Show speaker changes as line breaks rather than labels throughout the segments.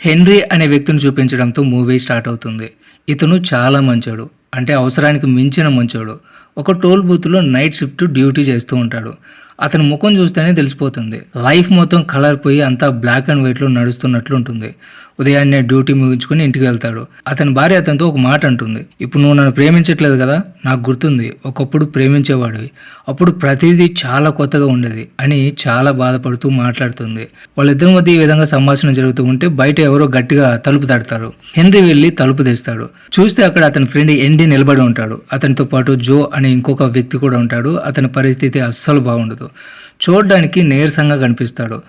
Henry అనే వ్యక్తిని చూపించడంతో movie start అవుతుంది. ఇతను చాలా మంచోడు. అంటే అవసరానికి మించిన మంచోడు. ఒక టోల్ బూత్లో నైట్ షిఫ్ట్ డ్యూటీ చేస్తూ ఉంటాడు. అతని ముఖం చూస్తేనే తెలిసిపోతుంది. లైఫ్ మొత్తం కలర్ పోయి అంతా బ్లాక్ అండ్ వైట్లో నడుస్తున్నట్లు ఉంటుంది. ఉదయాన్నే డ్యూటీ ముగించుకుని ఇంటికి వెళ్తాడు. అతని భార్య అతనితో ఒక మాట అంటుంది. ఇప్పుడు నువ్వు నన్ను ప్రేమించట్లేదు కదా? నాకు గుర్తుంది. ఒకప్పుడు ప్రేమించేవాడివి. అప్పుడు ప్రతిదీ చాలా కొత్తగా ఉండేది అని చాలా బాధపడుతూ మాట్లాడుతుంది. వాళ్ళిద్దరి మధ్య ఈ విధంగా సంభాషణ జరుగుతూ ఉంటే బయట ఎవరో గట్టిగా తలుపు తడతారు. హెన్రీ వెళ్ళి తలుపు తెస్తాడు చూస్తే అక్కడ అతని ఫ్రెండ్ ఎండి నిలబడి ఉంటాడు. అతనితో పాటు జో అనే ఇంకొక వ్యక్తి కూడా ఉంటాడు. అతని పరిస్థితి అస్సలు బాగుండదు. చూడడానికి నీరసంగా కనిపిస్తాడు.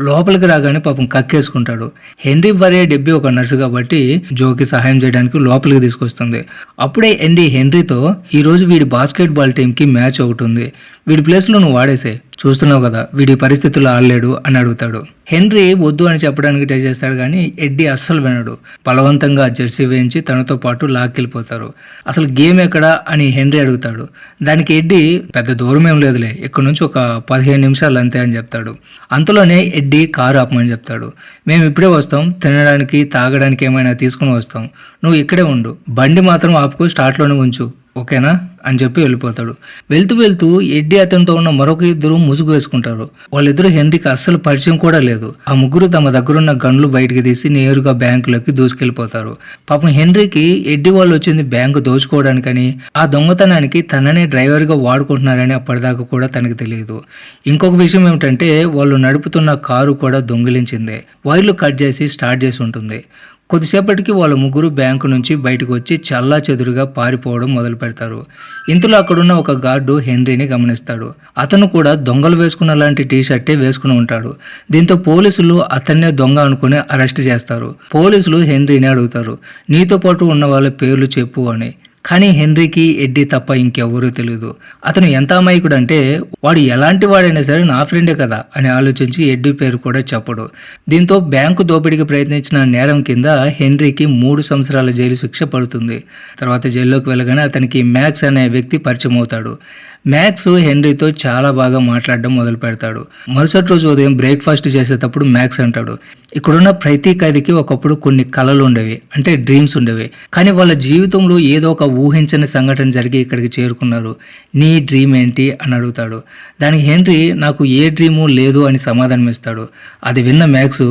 లోపలికి రాగానే పాపం కక్కేసుకుంటాడు. హెన్రీ భార్య డెబ్బీ ఒక నర్సు కాబట్టి జోకి సహాయం చేయడానికి లోపలికి తీసుకొస్తుంది. అప్పుడే ఎండి హెన్రీతో ఈ రోజు వీడి బాస్కెట్బాల్ టీంకి మ్యాచ్ ఒకటి ఉంది. వీడి ప్లేస్లో నువ్వు వాడేసే చూస్తున్నావు కదా వీడి పరిస్థితుల్లో ఆడలేడు అని అడుగుతాడు. హెన్రీ వద్దు అని చెప్పడానికి ట్రై చేస్తాడు కానీ ఎడ్డీ అస్సలు వినడు. బలవంతంగా జెర్సీ వేయించి తనతో పాటు లాక్కెళ్ళిపోతారు. అసలు గేమ్ ఎక్కడా అని హెన్రీ అడుగుతాడు. దానికి ఎడ్డీ పెద్ద దూరం ఏం లేదులే ఇక్కడ నుంచి ఒక పదిహేను నిమిషాలు అంతే అని చెప్తాడు. అంతలోనే ఎడ్డీ కారు ఆపమని చెప్తాడు. మేము ఇప్పుడే వస్తాం తినడానికి తాగడానికి ఏమైనా తీసుకుని వస్తాం. నువ్వు ఇక్కడే ఉండు బండి మాత్రం ఆపుకు స్టార్ట్లోనే ఉంచు. ఓకేనా? అని చెప్పి వెళ్ళిపోతాడు. వెళ్తూ వెళ్తూ ఎడ్డి అతనితో ఉన్న మరొక ఇద్దరు ముసుగు వేసుకుంటారు. వాళ్ళిద్దరు హెన్రీకి అస్సలు పరిచయం కూడా లేదు. ఆ ముగ్గురు తమ దగ్గరున్న గన్లు బయటికి తీసి నేరుగా బ్యాంకులోకి దూసుకెళ్ళిపోతారు పాపం హెన్రీకి ఎడ్డి వాళ్ళు వచ్చింది బ్యాంకు దోచుకోవడానికని ఆ దొంగతనానికి తననే డ్రైవర్గా వాడుకుంటున్నారని అప్పటిదాకా కూడా తనకి తెలియదు. ఇంకొక విషయం ఏమిటంటే వాళ్ళు నడుపుతున్న కారు కూడా దొంగిలించింది. వైర్లు కట్ చేసి స్టార్ట్ చేసి ఉంటుంది. కొద్దిసేపటికి వాళ్ళ ముగ్గురు బ్యాంకు నుంచి బయటకు వచ్చి చల్లా చెదురుగా పారిపోవడం మొదలు పెడతారు. ఇంతలో అక్కడున్న ఒక గార్డు హెన్రీని గమనిస్తాడు. అతను కూడా దొంగలు వేసుకున్న లాంటి టీ షర్టే వేసుకుని ఉంటాడు. దీంతో పోలీసులు అతన్నే దొంగ అనుకుని అరెస్ట్ చేస్తారు. పోలీసులు హెన్రీని అడుగుతారు. నీతో పాటు ఉన్న వాళ్ళ పేర్లు చెప్పు అని. కానీ హెన్రీకి ఎడ్డీ తప్ప ఇంకెవ్వరూ తెలియదు అతను ఎంత అమాయకుడు అంటే వాడు ఎలాంటి వాడైనా సరే నా ఫ్రెండే కదా అని ఆలోచించి ఎడ్డీ పేరు కూడా చెప్పడు. దీంతో బ్యాంకు దోపిడీకి ప్రయత్నించిన నేరం కింద హెన్రీకి మూడు సంవత్సరాల జైలు శిక్ష పడుతుంది. తర్వాత జైల్లోకి వెళ్ళగానే అతనికి మ్యాక్స్ అనే వ్యక్తి పరిచయం అవుతాడు. మ్యాక్స్ హెన్రీతో చాలా బాగా మాట్లాడడం మొదలు పెడతాడు మరుసటి రోజు ఉదయం బ్రేక్ఫాస్ట్ చేసేటప్పుడు మ్యాక్స్ అంటాడు ఇక్కడున్న ప్రతి ఖైదీకి ఒకప్పుడు కొన్ని కళలు ఉండేవి అంటే డ్రీమ్స్ ఉండేవి. కానీ వాళ్ళ జీవితంలో ఏదో ఒక ఊహించని సంఘటన జరిగి ఇక్కడికి చేరుకున్నారు. నీ డ్రీమ్ ఏంటి? అని అడుగుతాడు. దానికి హెన్రీ నాకు ఏ డ్రీము లేదు అని సమాధానం ఇస్తాడు. అది విన్న మ్యాక్స్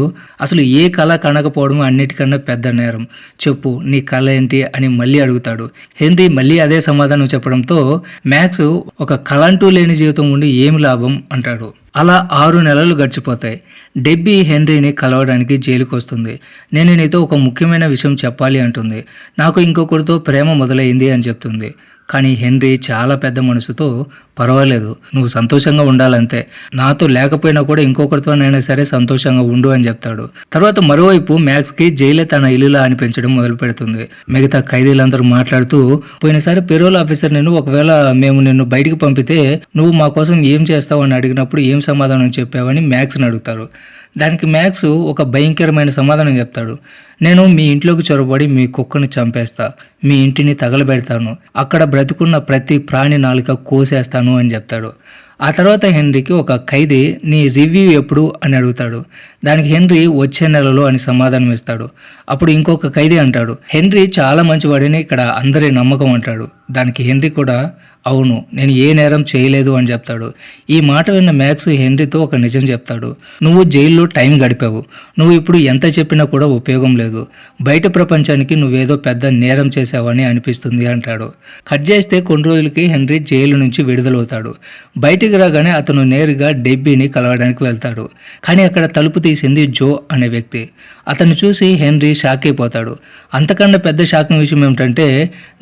అసలు ఏ కళ కనకపోవడం అన్నిటికన్నా పెద్ద నేరం. చెప్పు నీ కళ ఏంటి? అని మళ్ళీ అడుగుతాడు. హెన్రీ మళ్ళీ అదే సమాధానం చెప్పడంతో మ్యాక్స్ ఒక కళ అంటూ లేని జీవితం ఉండి ఏమి లాభం? అంటాడు. అలా ఆరు నెలలు గడిచిపోతాయి. డెబ్బీ హెన్రీని కలవడానికి జైలుకు వస్తుంది నేను నీతో ఒక ముఖ్యమైన విషయం చెప్పాలి అంటుంది. నాకు ఇంకొకరితో ప్రేమ మొదలైంది అని చెప్తుంది. కానీ హెన్రీ చాలా పెద్ద మనసుతో పర్వాలేదు నువ్వు సంతోషంగా ఉండాలంతే. నాతో లేకపోయినా కూడా ఇంకొకరితోనైనా సరే సంతోషంగా ఉండు అని చెప్తాడు. తర్వాత మరోవైపు మ్యాక్స్కి జైలే తన ఇల్లులా అనిపించడం మొదలు పెడుతుంది మిగతా ఖైదీలందరూ మాట్లాడుతూ పోయినసారి పెరోల్ ఆఫీసర్ నిన్ను ఒకవేళ మేము నిన్ను బయటికి పంపితే నువ్వు మా కోసం ఏం చేస్తావు? అని అడిగినప్పుడు ఏం సమాధానం చెప్పావని మ్యాక్స్ని అడుగుతారు. దానికి మ్యాక్స్ ఒక భయంకరమైన సమాధానం చెప్తాడు. నేను మీ ఇంట్లోకి చొరబడి మీ కుక్కను చంపేస్తా. మీ ఇంటిని తగలబెడతాను. అక్కడ బ్రతుకున్న ప్రతి ప్రాణి నాలుక కోసేస్తాను అని చెప్తాడు. ఆ తర్వాత హెన్రీకి ఒక ఖైదీ నీ రివ్యూ ఎప్పుడు? అని అడుగుతాడు. దానికి హెన్రీ వచ్చే నెలలో అని సమాధానం ఇస్తాడు. అప్పుడు ఇంకొక ఖైదీ అంటాడు. హెన్రీ చాలా మంచివాడని ఇక్కడ అందరి నమ్మకం అంటాడు. దానికి హెన్రీ కూడా అవును నేను ఏ నేరం చేయలేదు అని చెప్తాడు. ఈ మాట విన్న మ్యాక్స్ హెన్రీతో ఒక నిజం చెప్తాడు. నువ్వు జైల్లో టైం గడిపావు. నువ్వు ఇప్పుడు ఎంత చెప్పినా కూడా ఉపయోగం లేదు. బయట ప్రపంచానికి నువ్వేదో పెద్ద నేరం చేసావని అనిపిస్తుంది అంటాడు. కట్ చేస్తే కొన్ని రోజులకి హెన్రీ జైలు నుంచి విడుదలవుతాడు. బయటికి రాగానే అతను నేరుగా డెబ్బీని కలవడానికి వెళ్తాడు. కానీ అక్కడ తలుపు తీసింది జో అనే వ్యక్తి. అతను చూసి హెన్రీ షాక్ అయిపోతాడు. అంతకన్నా పెద్ద షాకింగ్ విషయం ఏమిటంటే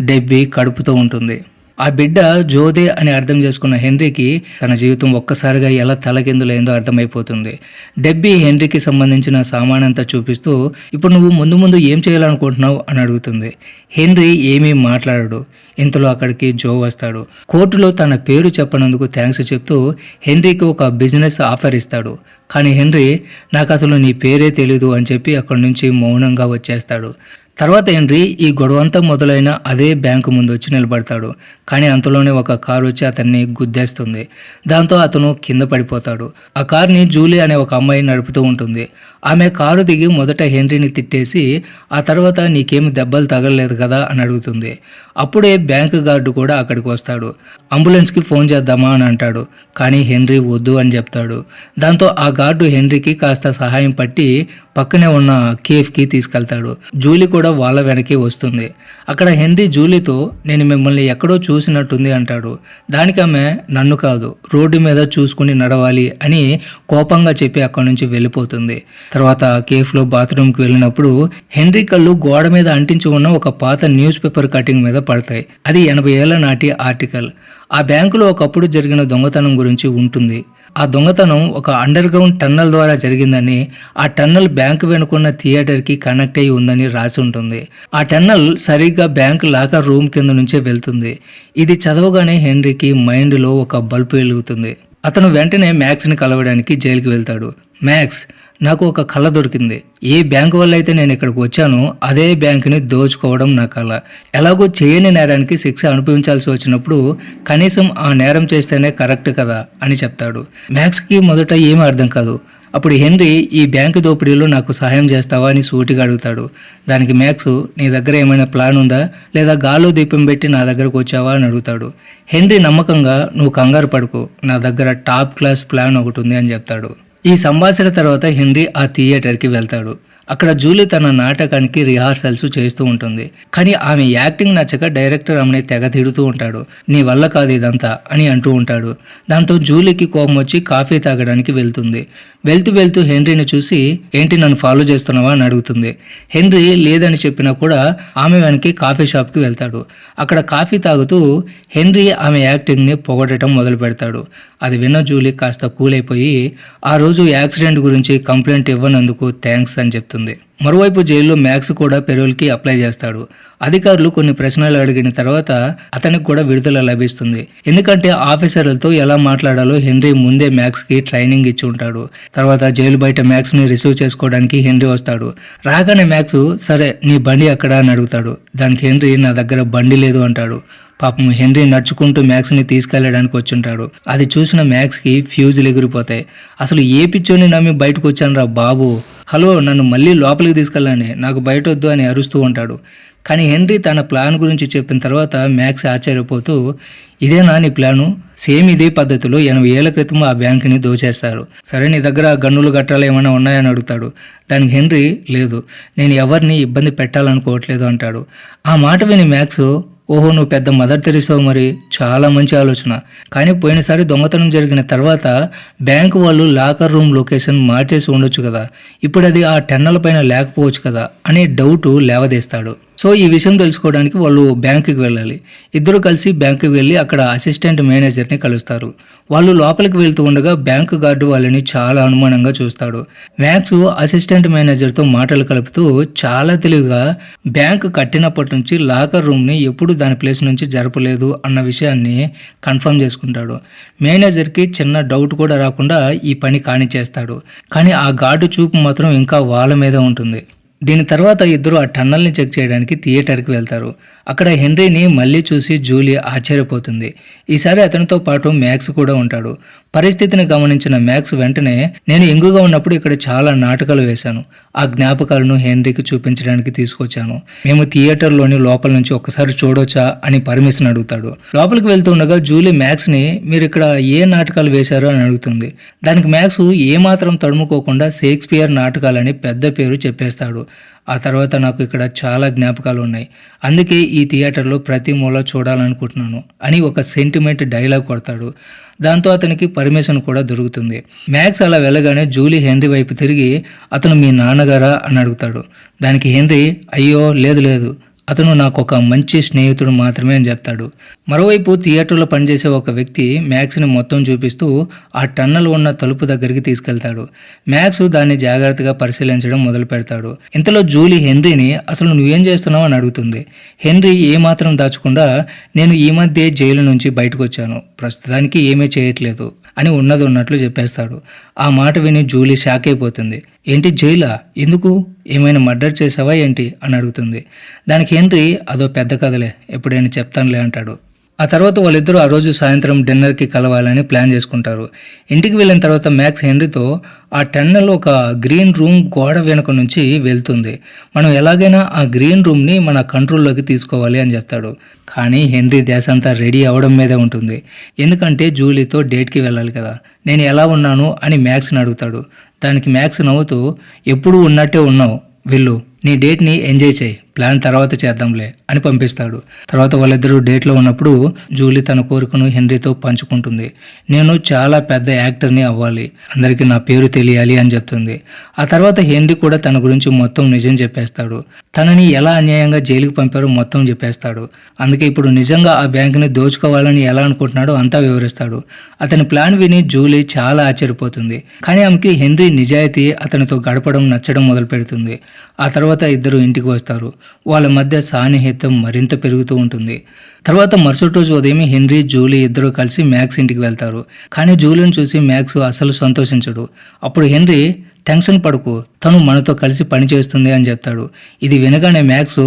డెబ్బీ కడుపుతో ఉంటుంది. ఆ బిడ్డ జోదే అని అర్థం చేసుకున్న హెన్రీకి తన జీవితం ఒక్కసారిగా ఎలా తలకిందులైందో అర్థమైపోతుంది. డెబ్బీ హెన్రీకి సంబంధించిన సామానంతా చూపిస్తూ ఇప్పుడు నువ్వు ముందు ముందు ఏం చేయాలనుకుంటున్నావు? అని అడుగుతుంది. హెన్రీ ఏమీ మాట్లాడడు. ఇంతలో అక్కడికి జో వస్తాడు. కోర్టులో తన పేరు చెప్పనందుకు థ్యాంక్స్ చెప్తూ హెన్రీకి ఒక బిజినెస్ ఆఫర్ ఇస్తాడు. కానీ హెన్రీ నాకు అసలు నీ పేరే తెలీదు అని చెప్పి అక్కడి నుంచి మౌనంగా వచ్చేస్తాడు. తర్వాత హెన్రీ ఈ గొడవంతా మొదలైన అదే బ్యాంకు ముందు వచ్చి నిలబడతాడు. కానీ అంతలోనే ఒక కారు వచ్చి అతన్ని గుద్దేస్తుంది. దాంతో అతను కింద పడిపోతాడు. ఆ కార్ని జూలీ అనే ఒక అమ్మాయి నడుపుతూ ఉంటుంది. ఆమె కారు దిగి మొదట హెన్రీని తిట్టేసి ఆ తర్వాత నీకేమి దెబ్బలు తగలలేదు కదా? అని అడుగుతుంది. అప్పుడే బ్యాంకు గార్డు కూడా అక్కడికి వస్తాడు. అంబులెన్స్కి ఫోన్ చేద్దామా? అని అంటాడు. కానీ హెన్రీ వద్దు అని చెప్తాడు. దాంతో ఆ గార్డు హెన్రీకి కాస్త సహాయం పట్టి పక్కనే ఉన్న కేఫ్కి తీసుకెళ్తాడు. జూలీ కూడా వాళ్ళ వెనకే వస్తుంది. అక్కడ హెన్రీ జూలీతో నేను మిమ్మల్ని ఎక్కడో చూసినట్టుంది అంటాడు. దానికి ఆమె నన్ను కాదు రోడ్డు మీద చూసుకుని నడవాలి అని కోపంగా చెప్పి అక్కడి నుంచి వెళ్ళిపోతుంది. తర్వాత కేఫ్లో బాత్రూమ్కి వెళ్ళినప్పుడు హెన్రీ కళ్ళు గోడ మీద అంటించి ఉన్న ఒక పాత న్యూస్ పేపర్ కటింగ్ మీద పడతాయి. అది ఎనభై ఏళ్ళ నాటి ఆర్టికల్. ఆ బ్యాంకులో ఒకప్పుడు జరిగిన దొంగతనం గురించి ఉంటుంది. ఆ దొంగతనం ఒక అండర్ గ్రౌండ్ టన్నల్ ద్వారా జరిగిందని ఆ టన్నల్ బ్యాంకు వెనుకున్న థియేటర్కి కనెక్ట్ అయి ఉందని రాసి ఉంటుంది. ఆ టన్నల్ సరిగ్గా బ్యాంక్ లాకర్ రూమ్ కింద నుంచే వెళ్తుంది. ఇది చదవగానే హెన్రీకి మైండ్లో ఒక బల్బు వెలుగుతుంది. అతను వెంటనే మ్యాక్స్ని కలవడానికి జైలుకి వెళ్తాడు. మ్యాక్స్ నాకు ఒక కళ దొరికింది. ఏ బ్యాంకు వల్ల అయితే నేను ఇక్కడికి వచ్చానో అదే బ్యాంకుని దోచుకోవడం నా కళ. ఎలాగో చేయని నేరానికి శిక్ష అనుభవించాల్సి వచ్చినప్పుడు కనీసం ఆ నేరం చేస్తేనే కరెక్ట్ కదా అని చెప్తాడు. మ్యాక్స్కి మొదట ఏమీ అర్థం కాదు. అప్పుడు హెన్రీ ఈ బ్యాంకు దోపిడీలో నాకు సహాయం చేస్తావా? అని సూటిగా అడుగుతాడు. దానికి మ్యాక్స్ నీ దగ్గర ఏమైనా ప్లాన్ ఉందా? లేదా గాలో దీపం పెట్టి నా దగ్గరకు వచ్చావా? అని అడుగుతాడు. హెన్రీ నమ్మకంగా నువ్వు కంగారు పడుకో. నా దగ్గర టాప్ క్లాస్ ప్లాన్ ఒకటి ఉంది అని చెప్తాడు. ఈ సంభాషణ తర్వాత హెన్రీ ఆ థియేటర్కి వెళ్తాడు. అక్కడ జూలీ తన నాటకానికి రిహార్సల్స్ చేస్తూ ఉంటుంది. కానీ ఆమె యాక్టింగ్ నచ్చక డైరెక్టర్ ఆమెని తెగ తిడుతూ ఉంటాడు. నీ వల్ల కాదు ఇదంతా అని అంటూ ఉంటాడు. దాంతో జూలీకి కోపం వచ్చి కాఫీ తాగడానికి వెళ్తుంది. వెళ్తూ వెళ్తూ హెన్రీని చూసి ఏంటి నన్ను ఫాలో చేస్తున్నావా? అని అడుగుతుంది. హెన్రీ లేదని చెప్పినా కూడా ఆమె వెనక్కి కాఫీ షాప్కి వెళ్తాడు. అక్కడ కాఫీ తాగుతూ హెన్రీ ఆమె యాక్టింగ్ని పొగడటం మొదలు పెడతాడు. అది విన్న జూలీ కాస్త కూల్ అయిపోయి ఆ రోజు యాక్సిడెంట్ గురించి కంప్లైంట్ ఇవ్వనందుకు థ్యాంక్స్ అని చెప్తుంది. మరోవైపు జైల్లో మ్యాక్స్ కూడా పెరోల్కి అప్లై చేస్తాడు. అధికారులు కొన్ని ప్రశ్నలు అడిగిన తర్వాత అతనికి కూడా విడుదల లభిస్తుంది. ఎందుకంటే ఆఫీసర్లతో ఎలా మాట్లాడాలో హెన్రీ ముందే మ్యాక్స్కి ట్రైనింగ్ ఇచ్చి ఉంటాడు. తర్వాత జైలు బయట మ్యాక్స్ని రిసీవ్ చేసుకోవడానికి హెన్రీ వస్తాడు. రాగానే మ్యాక్స్ సరే నీ బండి అక్కడ అని అడుగుతాడు. దానికి హెన్రీ నా దగ్గర బండి లేదు అంటాడు. పాపం హెన్రీ నడుచుకుంటూ మ్యాక్స్ని తీసుకెళ్ళడానికి వచ్చుంటాడు. అది చూసిన మ్యాక్స్కి ఫ్యూజులు ఎగిరిపోతాయి. అసలు ఏ పిచ్చోని నమ్మి బయటకు వచ్చాను రా బాబు? హలో నన్ను మళ్ళీ లోపలికి తీసుకెళ్ళండి. నాకు బయట వద్దు అని అరుస్తూ ఉంటాడు. కానీ హెన్రీ తన ప్లాన్ గురించి చెప్పిన తర్వాత మ్యాక్స్ ఆశ్చర్యపోతూ ఇదేనా నీ ప్లాను? సేమ్ ఇదే పద్ధతిలో ఎనభై ఏళ్ళ క్రితం ఆ బ్యాంకుని దోచేస్తారు సరే నీ దగ్గర గన్నులు గట్టాలు ఏమైనా ఉన్నాయని అడుగుతాడు. దానికి హెన్రీ లేదు. నేను ఎవరిని ఇబ్బంది పెట్టాలనుకోవట్లేదు అంటాడు. ఆ మాట విని మ్యాక్స్ ఓహో నువ్వు పెద్ద మదర్ తెరిసావు మరి. చాలా మంచి ఆలోచన. కానీ పోయినసారి దొంగతనం జరిగిన తర్వాత బ్యాంకు వాళ్ళు లాకర్ రూమ్ లొకేషన్ మార్చేసి ఉండొచ్చు కదా. ఇప్పుడు అది ఆ టెన్నల పైన లేకపోవచ్చు కదా అనే డౌటు లేవదీస్తాడు. సో ఈ విషయం తెలుసుకోవడానికి వాళ్ళు బ్యాంకుకి వెళ్ళాలి. ఇద్దరు కలిసి బ్యాంకుకి వెళ్ళి అక్కడ అసిస్టెంట్ మేనేజర్ని కలుస్తారు. వాళ్ళు లోపలికి వెళ్తూ ఉండగా బ్యాంకు గార్డు వాళ్ళని చాలా అనుమానంగా చూస్తాడు. మ్యాక్స్ అసిస్టెంట్ మేనేజర్తో మాటలు కలుపుతూ చాలా తెలివిగా బ్యాంకు కట్టినప్పటి నుంచి లాకర్ రూమ్ని ఎప్పుడు దాని ప్లేస్ నుంచి జరపలేదు అన్న విషయాన్ని కన్ఫర్మ్ చేసుకుంటాడు. మేనేజర్కి చిన్న డౌట్ కూడా రాకుండా ఈ పని కానిచేస్తాడు కానీ ఆ గార్డు చూపు మాత్రం ఇంకా వాళ్ళ మీద ఉంటుంది. దీని తర్వాత ఇద్దరు ఆ టన్నల్ని చెక్ చేయడానికి థియేటర్కి వెళ్తారు. అక్కడ హెన్రీని మళ్ళీ చూసి జూలీ ఆశ్చర్యపోతుంది. ఈసారి అతనితో పాటు మ్యాక్స్ కూడా ఉంటాడు. పరిస్థితిని గమనించిన మ్యాక్స్ వెంటనే నేను ఎంగుగా ఉన్నప్పుడు ఇక్కడ చాలా నాటకాలు వేశాను. ఆ జ్ఞాపకాలను హెన్రీకి చూపించడానికి తీసుకొచ్చాను. మేము థియేటర్లోని లోపల నుంచి ఒక్కసారి చూడొచ్చా? అని పర్మిషన్ అడుగుతాడు. లోపలికి వెళ్తుండగా జూలీ మ్యాక్స్ని మీరు ఇక్కడ ఏ నాటకాలు వేశారు? అని అడుగుతుంది. దానికి మ్యాక్స్ ఏమాత్రం తడుముకోకుండా షేక్స్పియర్ నాటకాలని పెద్ద పేరు చెప్పేస్తాడు. ఆ తర్వాత నాకు ఇక్కడ చాలా జ్ఞాపకాలు ఉన్నాయి. అందుకే ఈ థియేటర్లో ప్రతి మూల చూడాలనుకుంటున్నాను అని ఒక సెంటిమెంట్ డైలాగ్ కొడతాడు. దాంతో అతనికి పర్మిషన్ కూడా దొరుకుతుంది. మ్యాక్స్ అలా వెళ్ళగానే జూలీ హెన్రీ వైపు తిరిగి అతను మీ నాన్నగారా? అని అడుగుతాడు. దానికి హెన్రీ అయ్యో లేదు లేదు. అతను నాకు ఒక మంచి స్నేహితుడు మాత్రమే అని చెప్తాడు. మరోవైపు థియేటర్లో పనిచేసే ఒక వ్యక్తి మ్యాక్స్ని మొత్తం చూపిస్తూ ఆ టన్నల్ ఉన్న తలుపు దగ్గరికి తీసుకెళ్తాడు. మ్యాక్స్ దాన్ని జాగ్రత్తగా పరిశీలించడం మొదలు పెడతాడు. ఇంతలో జూలీ హెన్రీని అసలు నువ్వేం చేస్తున్నావు? అని అడుగుతుంది. హెన్రీ ఏమాత్రం దాచకుండా నేను ఈ మధ్య జైలు నుంచి బయటకు వచ్చాను ప్రస్తుతానికి ఏమీ చేయట్లేదు. అని ఉన్నది ఉన్నట్లు చెప్పేస్తాడు. ఆ మాట విని జూలీ షాక్ అయిపోతుంది ఏంటి జైలా? ఎందుకు? ఏమైనా మర్డర్ చేసావా ఏంటి? అని అడుగుతుంది. దానికి హెన్రీ అదో పెద్ద కథలే ఎప్పుడైనా చెప్తానులే అంటాడు. ఆ తర్వాత వాళ్ళిద్దరూ ఆ రోజు సాయంత్రం డిన్నర్కి కలవాలని ప్లాన్ చేసుకుంటారు. ఇంటికి వెళ్ళిన తర్వాత మ్యాక్స్ హెన్రీతో ఆ టెన్నెల్ ఒక గ్రీన్ రూమ్ గోడ వెనుక నుంచి వెళ్తుంది. మనం ఎలాగైనా ఆ గ్రీన్ రూమ్ని మన కంట్రోల్లోకి తీసుకోవాలి అని చెప్తాడు. కానీ హెన్రీ దేశ అంతా రెడీ అవడం మీదే ఉంటుంది. ఎందుకంటే జూలీతో డేట్కి వెళ్ళాలి కదా. నేను ఎలా ఉన్నాను అని మ్యాక్స్ని అడుగుతాడు. దానికి మ్యాక్స్ నవ్వుతూ ఎప్పుడు ఉన్నట్టే ఉన్నావు. వెళ్ళు. నీ డేట్ని ఎంజాయ్ చేయి. ప్లాన్ తర్వాత చేద్దాంలే అని పంపిస్తాడు. తర్వాత వాళ్ళిద్దరూ డేట్లో ఉన్నప్పుడు జూలీ తన కోరికను హెన్రీతో పంచుకుంటుంది. నేను చాలా పెద్ద యాక్టర్ని అవ్వాలి. అందరికీ నా పేరు తెలియాలి అని చెప్తుంది. ఆ తర్వాత హెన్రీ కూడా తన గురించి మొత్తం నిజం చెప్పేస్తాడు. తనని ఎలా అన్యాయంగా జైలుకి పంపారో మొత్తం చెప్పేస్తాడు. అందుకే ఇప్పుడు నిజంగా ఆ బ్యాంకుని దోచుకోవాలని ఎలా అనుకుంటున్నాడో అంతా వివరిస్తాడు. అతని ప్లాన్ విని జూలీ చాలా ఆశ్చర్యపోతుంది. కానీ ఆమెకి హెన్రీ నిజాయితీ అతనితో గడపడం నచ్చడం మొదలు పెడుతుంది ఆ తర్వాత ఇద్దరు ఇంటికి వస్తారు. వాళ్ళ మధ్య సాన్నిహిత్యం మరింత పెరుగుతూ ఉంటుంది. తర్వాత మరుసటి రోజు ఉదయం హెన్రీ జూలీ ఇద్దరు కలిసి మ్యాక్స్ ఇంటికి వెళ్తారు. కానీ జూలీని చూసి మ్యాక్స్ అసలు సంతోషించడు. అప్పుడు హెన్రీ టెన్షన్ పడుకు తను మనతో కలిసి పని చేస్తుంది అని చెప్తాడు. ఇది వినగానే మ్యాక్స్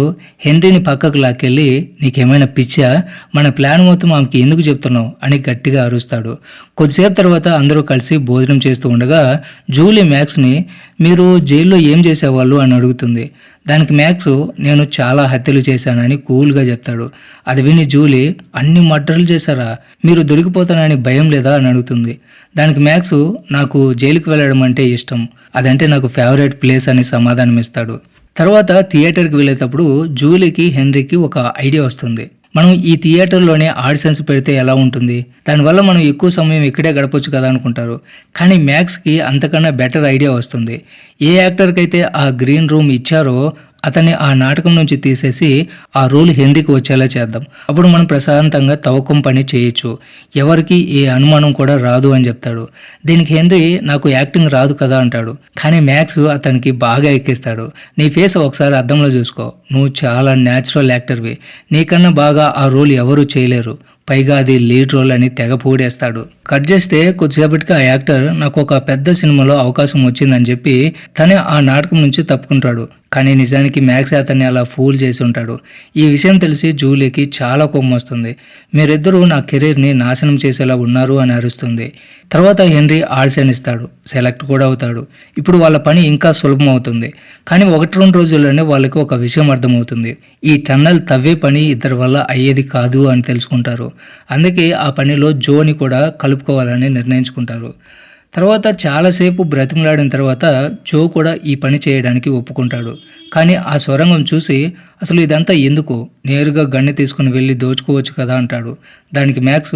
హెన్రీని పక్కకు లాక్కెళ్ళి నీకేమైనా పిచ్చా? మన ప్లాన్ మొత్తం ఆమెకి ఎందుకు చెప్తున్నావు? అని గట్టిగా అరుస్తాడు. కొద్దిసేపు తర్వాత అందరూ కలిసి భోజనం చేస్తూ ఉండగా జూలీ మ్యాక్స్ని మీరు జైల్లో ఏం చేసేవాళ్ళు? అని అడుగుతుంది. దానికి మ్యాక్స్ నేను చాలా హత్యలు చేశానని కూల్గా చెప్తాడు. అది విని జూలీ అన్ని మర్డర్లు చేశారా? మీరు దొరికిపోతానని భయం లేదా? అని అడుగుతుంది. దానికి మ్యాక్స్ నాకు జైలుకి వెళ్ళడం అంటే ఇష్టం. అదంటే నాకు ఫేవరెట్ ప్లేస్ అని సమాధానం ఇస్తాడు తర్వాత థియేటర్కి వెళ్ళేటప్పుడు జూలీకి హెన్రీకి ఒక ఐడియా వస్తుంది. మనం ఈ థియేటర్లోనే ఆడిషన్స్ పెడితే ఎలా ఉంటుంది? దానివల్ల మనం ఎక్కువ సమయం ఇక్కడే గడపచ్చు కదా అనుకుంటారు. కానీ మ్యాక్స్కి అంతకన్నా బెటర్ ఐడియా వస్తుంది. ఏ యాక్టర్కి అయితే ఆ గ్రీన్ రూమ్ ఇచ్చారో అతన్ని ఆ నాటకం నుంచి తీసేసి ఆ రోల్ హిందీకి వచ్చేలా చేద్దాం. అప్పుడు మనం ప్రశాంతంగా తవ్వకం పని చేయొచ్చు. ఎవరికి ఏ అనుమానం కూడా రాదు అని చెప్తాడు. దీనికి హెన్రీ నాకు యాక్టింగ్ రాదు కదా అంటాడు. కానీ మ్యాక్స్ అతనికి బాగా ఎక్కిస్తాడు. నీ ఫేస్ ఒకసారి అద్దంలో చూసుకో. నువ్వు చాలా న్యాచురల్ యాక్టర్వి నీకన్నా బాగా ఆ రోల్ ఎవరూ చేయలేరు. పైగా అది లీడ్ రోల్ అని తెగ పూడేస్తాడు కట్ చేస్తే కొద్దిసేపటికి ఆ యాక్టర్ నాకు ఒక పెద్ద సినిమాలో అవకాశం వచ్చిందని చెప్పి తనే ఆ నాటకం నుంచి తప్పుకుంటాడు. కానీ నిజానికి మ్యాక్స్ అతన్ని అలా ఫూల్ చేసి ఉంటాడు. ఈ విషయం తెలిసి జూలీకి చాలా కోపం వస్తుంది. మీరిద్దరూ నా కెరీర్ని నాశనం చేసేలా ఉన్నారు అని అరుస్తుంది. తర్వాత హెన్రీ ఆడిషన్ ఇస్తాడు. సెలెక్ట్ కూడా అవుతాడు. ఇప్పుడు వాళ్ళ పని ఇంకా సులభం అవుతుంది. కానీ ఒకటి రెండు రోజుల్లోనే వాళ్ళకి ఒక విషయం అర్థమవుతుంది. ఈ టన్నల్ తవ్వే పని ఇద్దరి వల్ల అయ్యేది కాదు అని తెలుసుకుంటారు. అందుకే ఆ పనిలో జోని కూడా కలుపుకోవాలని నిర్ణయించుకుంటారు. తర్వాత చాలాసేపు బ్రతిమలాడిన తర్వాత జో కూడా ఈ పని చేయడానికి ఒప్పుకుంటాడు. కానీ ఆ సొరంగం చూసి అసలు ఇదంతా ఎందుకు? నేరుగా గన్నె తీసుకుని వెళ్ళి దోచుకోవచ్చు కదా అంటాడు. దానికి మ్యాక్స్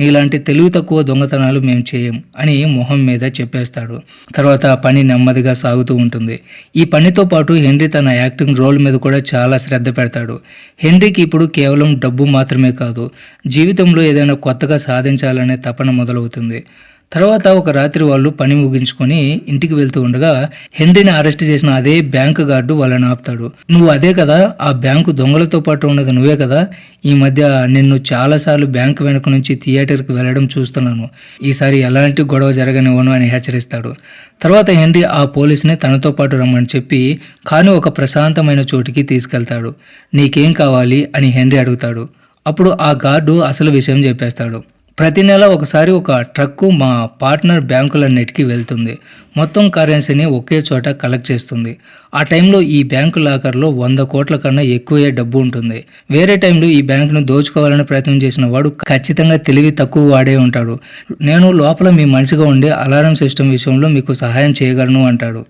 నీలాంటి తెలివి తక్కువ దొంగతనాలు మేము చేయం అని మొహం మీద చెప్పేస్తాడు. తర్వాత ఆ పని నెమ్మదిగా సాగుతూ ఉంటుంది. ఈ పనితో పాటు హెన్రీ తన యాక్టింగ్ రోల్ మీద కూడా చాలా శ్రద్ధ పెడతాడు. హెన్రీకి ఇప్పుడు కేవలం డబ్బు మాత్రమే కాదు జీవితంలో ఏదైనా కొత్తగా సాధించాలనే తపన మొదలవుతుంది. తర్వాత ఒక రాత్రి వాళ్ళు పని ముగించుకొని ఇంటికి వెళ్తూ ఉండగా హెన్రీని అరెస్ట్ చేసిన అదే బ్యాంకు గార్డు వాళ్ళని ఆపుతాడు. నువ్వు అదే కదా ఆ బ్యాంకు దొంగలతో పాటు ఉన్నది నువ్వే కదా. ఈ మధ్య నిన్ను చాలాసార్లు బ్యాంకు వెనుక నుంచి థియేటర్కి వెళ్ళడం చూస్తున్నాను. ఈసారి ఎలాంటి గొడవ జరగనివ్వను అని హెచ్చరిస్తాడు. తర్వాత హెన్రీ ఆ పోలీస్ని తనతో పాటు రమ్మని చెప్పి కానీ ఒక ప్రశాంతమైన చోటికి తీసుకెళ్తాడు. నీకేం కావాలి? అని హెన్రీ అడుగుతాడు. అప్పుడు ఆ గార్డు అసలు విషయం చెప్పేస్తాడు. ప్రతి నెల ఒకసారి ఒక ట్రక్కు మా పార్ట్నర్ బ్యాంకులన్నిటికీ వెళ్తుంది. మొత్తం కరెన్సీని ఒకే చోట కలెక్ట్ చేస్తుంది. ఆ టైంలో ఈ బ్యాంకు లాకర్లో వంద కోట్ల కన్నా ఎక్కువే డబ్బు ఉంటుంది. వేరే టైంలో ఈ బ్యాంకును దోచుకోవాలని ప్రయత్నం చేసిన వాడు ఖచ్చితంగా తెలివి తక్కువ వాడే ఉంటాడు. నేను లోపల మీ మనిషిగా ఉండే అలారం సిస్టమ్ విషయంలో మీకు సహాయం చేయగలను అంటాడు.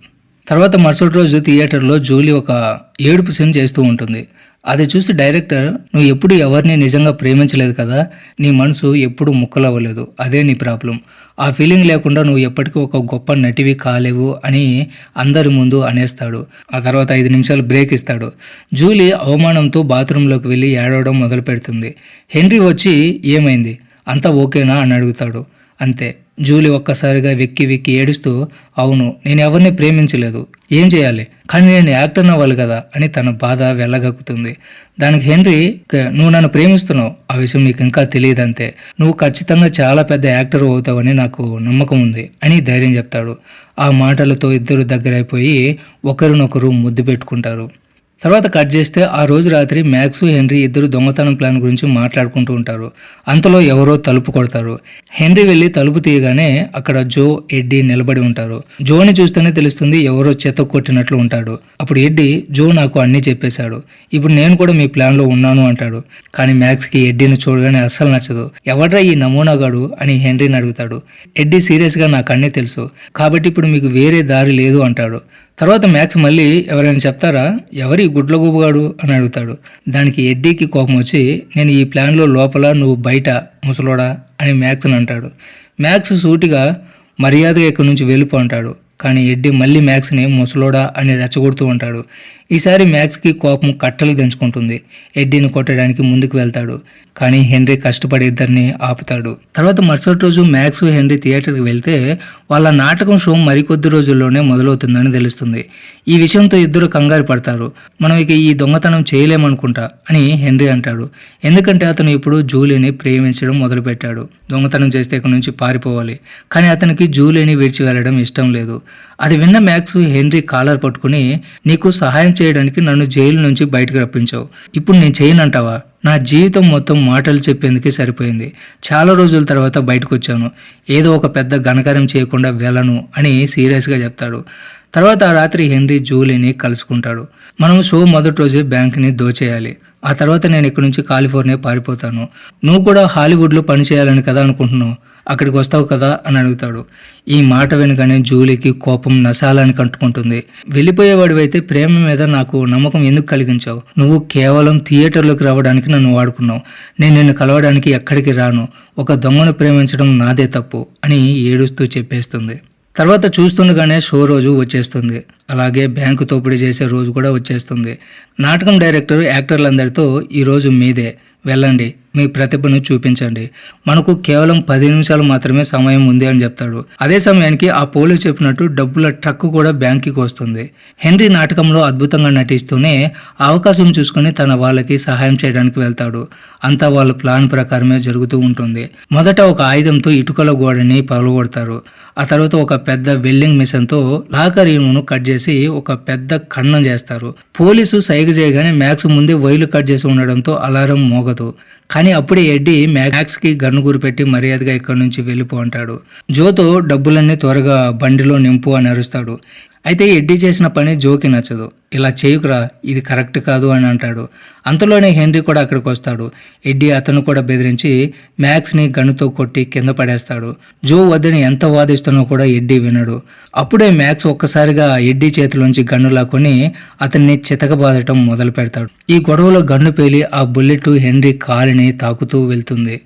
తర్వాత మరుసటి రోజు థియేటర్లో జూలీ ఒక ఏడుపు సీన్ చేస్తూ ఉంటుంది. అది చూసి డైరెక్టర్ నువ్వు ఎప్పుడు ఎవరిని నిజంగా ప్రేమించలేదు కదా నీ మనసు ఎప్పుడు ముక్కలవ్వలేదు. అదే నీ ప్రాబ్లం. ఆ ఫీలింగ్ లేకుండా నువ్వు ఎప్పటికీ ఒక గొప్ప నటివి కాలేవు అని అందరి ముందు అనేస్తాడు. ఆ తర్వాత ఐదు నిమిషాలు బ్రేక్ ఇస్తాడు. జూలీ అవమానంతో బాత్రూంలోకి వెళ్ళి ఏడవడం మొదలు పెడుతుంది హెన్రీ వచ్చి ఏమైంది? అంతా ఓకేనా? అని అడుగుతాడు. అంతే. జూలీ ఒక్కసారిగా వెక్కి వెక్కి ఏడుస్తూ అవును నేను ఎవరిని ప్రేమించలేదు. ఏం చేయాలి? కానీ నేను యాక్టర్ అవ్వాలి కదా అని తన బాధ వెళ్ళగక్కుతుంది దానికి హెన్రీ నువ్వు నన్ను ప్రేమిస్తున్నావు. ఆ విషయం నీకు ఇంకా తెలియదంతే. నువ్వు ఖచ్చితంగా చాలా పెద్ద యాక్టర్ అవుతావని నాకు నమ్మకం ఉంది అని ధైర్యం చెప్తాడు. ఆ మాటలతో ఇద్దరు దగ్గరైపోయి ఒకరినొకరు ముద్దు పెట్టుకుంటారు. తర్వాత కట్ చేస్తే ఆ రోజు రాత్రి మ్యాక్స్ హెన్రీ ఇద్దరు దొంగతనం ప్లాన్ గురించి మాట్లాడుకుంటూ ఉంటారు. అంతలో ఎవరో తలుపు కొడతారు. హెన్రీ వెళ్ళి తలుపు తీయగానే అక్కడ జో ఎడ్డీ నిలబడి ఉంటారు. జోని చూస్తేనే తెలుస్తుంది ఎవరో చెత్త కొట్టినట్లు ఉంటాడు. అప్పుడు ఎడ్డీ జో నాకు అన్నీ చెప్పేశాడు. ఇప్పుడు నేను కూడా మీ ప్లాన్లో ఉన్నాను అంటాడు. కానీ మ్యాక్స్కి ఎడ్డీని చూడగానే అస్సలు నచ్చదు. ఎవడ్రా ఈ నమూనాగాడు అని హెన్రీని అడుగుతాడు. ఎడ్డీ సీరియస్గా నాకు అన్నీ తెలుసు. కాబట్టి ఇప్పుడు మీకు వేరే దారి లేదు అంటాడు. తర్వాత మ్యాక్స్ మళ్ళీ ఎవరైనా చెప్తారా ఎవరి గుడ్ల గుబుగాడు అని అడుగుతాడు. దానికి ఎడ్డీకి కోపం వచ్చి నేను ఈ ప్లాన్లో లోపల నువ్వు బయట ముసలోడా అని మ్యాక్స్ని అంటాడు. మ్యాక్స్ సూటిగా మర్యాదగా ఇక్కడి నుంచి వెళ్ళిపో అంటాడు. కానీ ఎడ్డీ మళ్ళీ మ్యాక్స్ని ముసలోడా అని రెచ్చగొడుతూ ఉంటాడు. ఈసారి మ్యాక్స్కి కోపం కట్టలు దంచుకుంటుంది. ఎడ్డీని కొట్టడానికి ముందుకు వెళ్తాడు. కానీ హెన్రీ కష్టపడి ఇద్దరిని ఆపుతాడు. తర్వాత మరుసటి రోజు మ్యాక్స్ హెన్రీ థియేటర్కి వెళ్తే వాళ్ళ నాటకం షో మరికొద్ది రోజుల్లోనే మొదలవుతుందని తెలుస్తుంది. ఈ విషయంతో ఇద్దరు కంగారు పడతారు. మనం ఇక ఈ దొంగతనం చేయలేమనుకుంటా అని హెన్రీ అంటాడు. ఎందుకంటే అతను ఇప్పుడు జూలీని ప్రేమించడం మొదలుపెట్టాడు. దొంగతనం చేస్తే ఇక్కడి నుంచి పారిపోవాలి. కానీ అతనికి జూలీని విడిచి వెళ్ళడం ఇష్టం లేదు. అది విన్న మ్యాక్స్ హెన్రీ కాలర్ పట్టుకుని నీకు సహాయం చేయడానికి నన్ను జైలు నుంచి బయటకు రప్పించావు. ఇప్పుడు నేను చేయనంటావా? నా జీవితం మొత్తం మాటలు చెప్పేందుకే సరిపోయింది. చాలా రోజుల తర్వాత బయటకు వచ్చాను ఏదో ఒక పెద్ద ఘనకారం చేయకుండా వెళ్ళను అని సీరియస్గా చెప్తాడు. తర్వాత ఆ రాత్రి హెన్రీ జూలీని కలుసుకుంటాడు. మనం షో మొదటి రోజే బ్యాంక్ని దోచేయాలి. ఆ తర్వాత నేను ఇక్కడి నుంచి కాలిఫోర్నియా పారిపోతాను. నువ్వు కూడా హాలీవుడ్లో పని చేయాలని కదా అనుకుంటున్నావు? అక్కడికి వస్తావు కదా అని అడుగుతాడు. ఈ మాట వెనుకనే జూలీకి కోపం నశాలని కంటుకుంటుంది వెళ్ళిపోయేవాడివైతే ప్రేమ మీద నాకు నమ్మకం ఎందుకు కలిగించావు? నువ్వు కేవలం థియేటర్లోకి రావడానికి నన్ను వాడుకున్నావు. నేను నిన్ను కలవడానికి ఎక్కడికి రాను. ఒక దొంగను ప్రేమించడం నాదే తప్పు అని ఏడుస్తూ చెప్పేస్తుంది. తర్వాత చూస్తుండగానే షో రోజు వచ్చేస్తుంది. అలాగే బ్యాంకు తోపిడీ చేసే రోజు కూడా వచ్చేస్తుంది. నాటకం డైరెక్టర్ యాక్టర్లందరితో ఈరోజు మీదే. వెళ్ళండి మీ ప్రతిభను చూపించండి. మనకు కేవలం పది నిమిషాలు మాత్రమే సమయం ఉంది అని చెప్తాడు. అదే సమయానికి ఆ పోలీస్ చెప్పినట్టు డబ్బుల ట్రక్ కూడా బ్యాంకుకి వస్తుంది. హెన్రీ నాటకంలో అద్భుతంగా నటిస్తూనే అవకాశం చూసుకుని తన వాళ్ళకి సహాయం చేయడానికి వెళ్తాడు. అంతా వాళ్ళ ప్లాన్ ప్రకారమే జరుగుతూ ఉంటుంది. మొదట ఒక ఆయుధంతో ఇటుకల గోడని పగలగొడతారు. ఆ తర్వాత ఒక పెద్ద వెల్డింగ్ మిషన్తో లాకర్ ఇనుమును కట్ చేసి ఒక పెద్ద ఖండం చేస్తారు. పోలీసు సైగ చేయగానే మ్యాక్స్ ముందే వైర్లు కట్ చేసి ఉండడంతో అలారం మోగదు. కానీ అప్పుడే ఎడ్డి మ్యాక్స్కి గన్ను గురిపెట్టి మర్యాదగా ఇక్కడి నుంచి వెళ్ళిపో అంటాడు. జోతో డబ్బులన్నీ త్వరగా బండిలో నింపు అని అరుస్తాడు. అయితే ఎడ్డీ చేసిన పని జోకి నచ్చదు. ఇలా చేయకురా ఇది కరెక్ట్ కాదు అని అంటాడు. అంతలోనే హెన్రీ కూడా అక్కడికి వస్తాడు. ఎడ్డీ అతను కూడా బెదిరించి మ్యాక్స్ని గన్నుతో కొట్టి కింద పడేస్తాడు. జో వద్దని ఎంత వాదిస్తున్నా కూడా ఎడ్డీ వినడు. అప్పుడే మ్యాక్స్ ఒక్కసారిగా ఎడ్డీ చేతిలోంచి గన్ను లాక్కొని అతన్ని చితకబాదటం మొదలు పెడతాడు ఈ గొడవలో గన్ను పేలి ఆ బుల్లెట్ హెన్రీ కాలిని తాకుతూ వెళ్తుంది.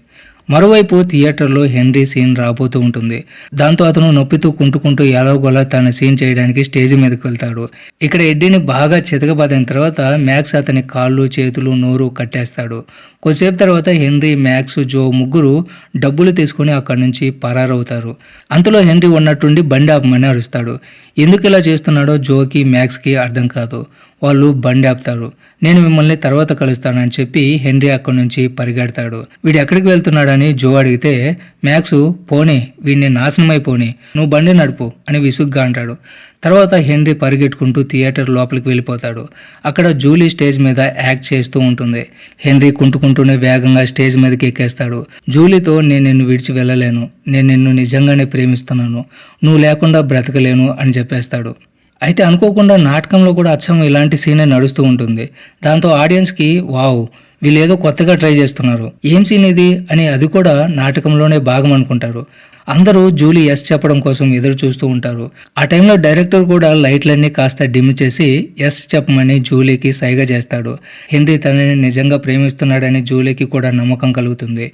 మరోవైపు థియేటర్లో హెన్రీ సీన్ రాబోతూ ఉంటుంది. దాంతో అతను నొప్పితూ కుంటుకుంటూ ఎలాగోలా తన సీన్ చేయడానికి స్టేజ్ మీదకి వెళ్తాడు. ఇక్కడ ఎడ్డీని బాగా చితకబాదిన తర్వాత మ్యాక్స్ అతని కాళ్ళు చేతులు నోరు కట్టేస్తాడు. కొద్దిసేపు తర్వాత హెన్రీ మ్యాక్స్ జో ముగ్గురు డబ్బులు తీసుకుని అక్కడి నుంచి పరారవుతారు. అంతలో హెన్రీ ఉన్నట్టుండి బండి ఆపమని అరుస్తాడు. ఎందుకు ఇలా చేస్తున్నాడో జోకి మ్యాక్స్కి అర్థం కాదు. వాళ్ళు బండి ఆపుతారు. నేను మిమ్మల్ని తర్వాత కలుస్తానని చెప్పి హెన్రీ అక్కడి నుంచి పరిగెడతాడు. వీడు ఎక్కడికి వెళ్తున్నాడని జో అడిగితే మ్యాక్స్ పోనీ వీడిని నాశనమైపోని నువ్వు బండి నడుపు అని విసుగ్గా అంటాడు. తర్వాత హెన్రీ పరిగెట్టుకుంటూ థియేటర్ లోపలికి వెళ్ళిపోతాడు. అక్కడ జూలీ స్టేజ్ మీద యాక్ట్ చేస్తూ ఉంటుంది. హెన్రీ కుంటుకుంటూనే వేగంగా స్టేజ్ మీదకి ఎక్కేస్తాడు. జూలీతో నేను నిన్ను విడిచి వెళ్ళలేను. నేను నిన్ను నిజంగానే ప్రేమిస్తున్నాను. నువ్వు లేకుండా బ్రతకలేను అని చెప్పేస్తాడు. అయితే అనుకోకుండా నాటకంలో కూడా అచ్చం ఇలాంటి సీనే నడుస్తూ ఉంటుంది. దాంతో ఆడియన్స్కి వావ్ వీళ్ళు ఏదో కొత్తగా ట్రై చేస్తున్నారు. ఏం సీన్ ఇది? అని అది కూడా నాటకంలోనే భాగం అనుకుంటారు. అందరూ జూలీ ఎస్ చెప్పడం కోసం ఎదురు చూస్తూ ఉంటారు. ఆ టైంలో డైరెక్టర్ కూడా లైట్లన్నీ కాస్త డిమ్ చేసి ఎస్ చెప్పమని జూలీకి సైగ చేస్తాడు. హెన్రీ తనని నిజంగా ప్రేమిస్తున్నాడని జూలీకి కూడా నమ్మకం కలుగుతుంది.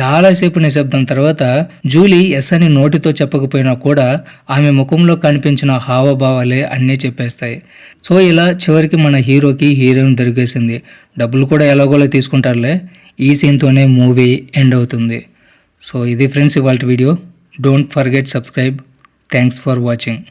చాలాసేపు నిశ్శబ్దం తర్వాత జూలీ ఎస్ అని నోటితో చెప్పకపోయినా కూడా ఆమె ముఖంలో కనిపించిన హావభావాలే అన్నీ చెప్పేస్తాయి. సో ఇలా చివరికి మన హీరోకి హీరోయిన్ దొరికేసింది. డబ్బులు కూడా ఎలాగోలా తీసుకుంటారులే. ఈ సీన్తోనే మూవీ ఎండ్ అవుతుంది. సో ఇది ఫ్రెండ్స్ ఇవాళ video. Don't forget subscribe. Thanks for watching.